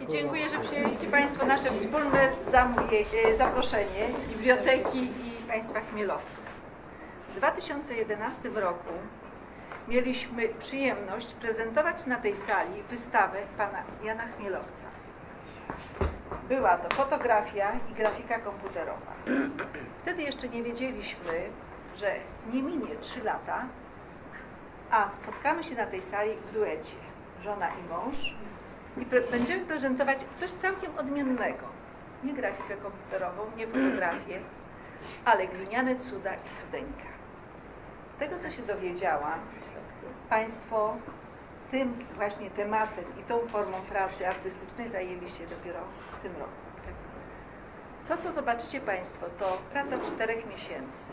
I dziękuję, że przyjęliście Państwo nasze wspólne zamówie- zaproszenie Biblioteki i Państwa Chmielowców. W 2011 roku mieliśmy przyjemność prezentować na tej sali wystawę Pana Jana Chmielowca. Była to fotografia i grafika komputerowa. Wtedy jeszcze nie wiedzieliśmy, że nie minie 3 lata, a spotkamy się na tej sali w duecie, żona i mąż, i będziemy prezentować coś całkiem odmiennego. Nie grafikę komputerową, nie fotografię, ale gliniane cuda i cudeńka. Z tego, co się dowiedziałam, Państwo tym właśnie tematem i tą formą pracy artystycznej zajęli się dopiero w tym roku. To, co zobaczycie Państwo, to praca czterech miesięcy.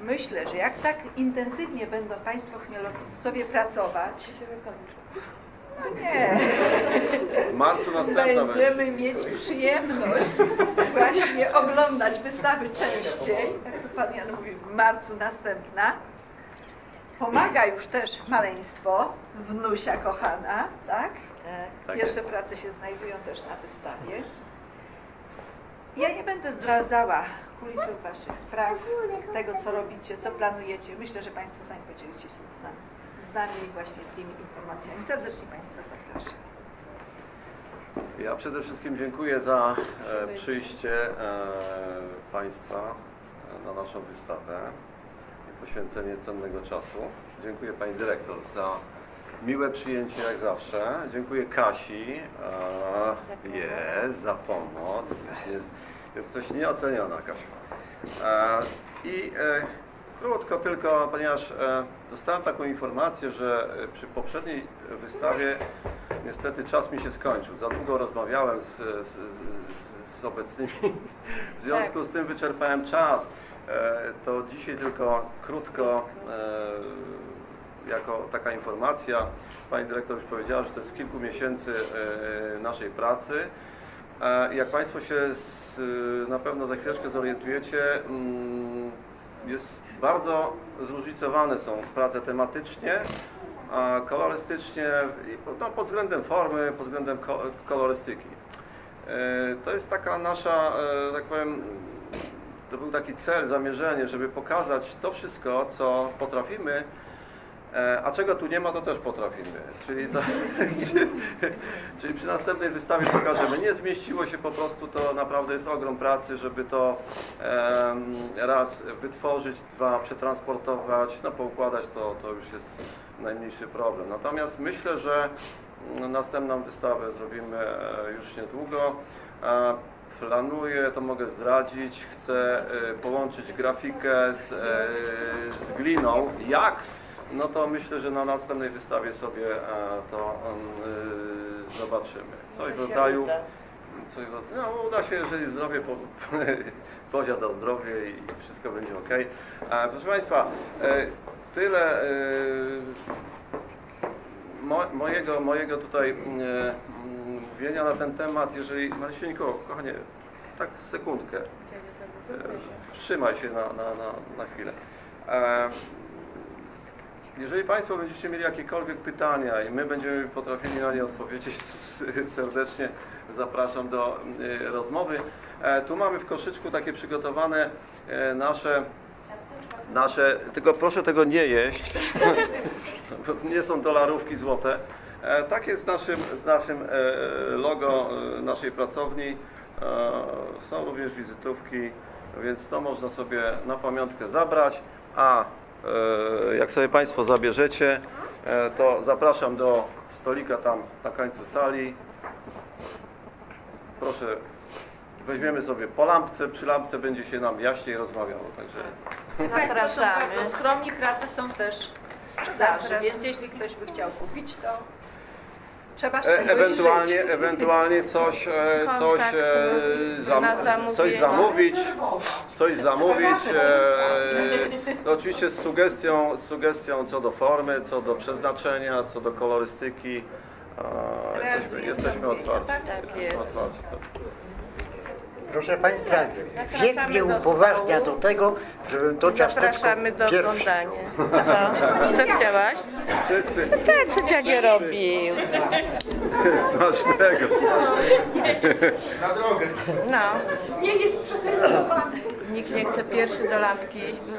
Myślę, że jak tak intensywnie będą Państwo chmielowcowie pracować, no nie, marcu następna będzie. będziemy mieć przyjemność właśnie oglądać wystawy częściej. Jak to Pan Jan mówi, w marcu następna. Pomaga już też maleństwo, wnusia kochana, tak? Tak Pierwsze jest. prace się znajdują też na wystawie. Ja nie będę zdradzała kulisów Waszych spraw, tego co robicie, co planujecie. Myślę, że Państwo sami podzielicie się z nami, z nami właśnie tymi informacjami. Serdecznie Państwa zapraszam. Ja przede wszystkim dziękuję za e, przyjście e, Państwa na naszą wystawę i poświęcenie cennego czasu. Dziękuję Pani Dyrektor za miłe przyjęcie jak zawsze. Dziękuję Kasi jest, za pomoc. Jest, jesteś nieoceniona Kasiu. E, I e, krótko tylko, ponieważ dostałem taką informację, że przy poprzedniej wystawie niestety czas mi się skończył. Za długo rozmawiałem z, z, z, obecnymi. W związku z tym wyczerpałem czas. E, To dzisiaj tylko krótko e, jako taka informacja. Pani dyrektor już powiedziała, że to jest kilku miesięcy e, naszej pracy. Jak Państwo się z, na pewno za chwileczkę zorientujecie, mm, jest bardzo zróżnicowane są prace tematycznie, kolorystycznie, no, pod względem formy, pod względem ko- kolorystyki. E, To jest taka nasza, e, tak powiem, to był taki cel, zamierzenie, żeby pokazać to wszystko, co potrafimy, a czego tu nie ma, to też potrafimy. Czyli, to, czyli przy następnej wystawie pokażemy. Nie zmieściło się po prostu, to naprawdę jest ogrom pracy, żeby to raz wytworzyć, dwa przetransportować, no poukładać, to, to już jest najmniejszy problem. Natomiast myślę, że mm, następną wystawę zrobimy e, już niedługo. E, Planuję, to mogę zdradzić, chcę e, połączyć grafikę z, e, z gliną. Jak? No to myślę, że na następnej wystawie sobie e, to e, zobaczymy. Coś w rodzaju, coś no uda się, jeżeli zdrowie po, poziada zdrowie i wszystko będzie ok. Proszę Państwa, e, tyle e, mo, mojego, mojego tutaj e, mówienia na ten temat. Jeżeli Marcieńko, kochanie, tak sekundkę, e, wstrzymaj się na, na, na, na chwilę. Jeżeli Państwo będziecie mieli jakiekolwiek pytania i my będziemy potrafili na nie odpowiedzieć, serdecznie zapraszam do e, rozmowy. E, Tu mamy w koszyczku takie przygotowane e, nasze, nasze, tylko proszę tego nie jeść, nie są dolarówki złote. E, Tak jest z naszym, z naszym logo naszej pracowni. Są również wizytówki, więc to można sobie na pamiątkę zabrać. A jak sobie Państwo zabierzecie, e, to zapraszam do stolika tam na końcu sali. Proszę, weźmiemy sobie po lampce, przy lampce będzie się nam jaśniej rozmawiało, także Zapraszamy. bardzo skromni, prace są też w sprzedaży, więc jeśli ktoś by chciał kupić, to trzeba z E, czegoś ewentualnie, żyć. ewentualnie coś, e, coś, Kontakt, e, na zam, zamówienie. coś zamówić, coś zamówić, e, no oczywiście z sugestią, z sugestią co do formy, co do przeznaczenia, co do kolorystyki. A, jesteśmy, jesteśmy otwarci. Tak, tak jesteśmy jest. otwarci. Proszę Państwa, wiek mnie upoważnia do tego, żebym to ciasteczko Zapraszamy do pierwszy. oglądania. Co? Co chciałaś? Wszyscy Tak, co dziadzio robił. smacznego. No. Nie jest przeterminowany. Nikt nie chce pierwszy do lampki iść, bo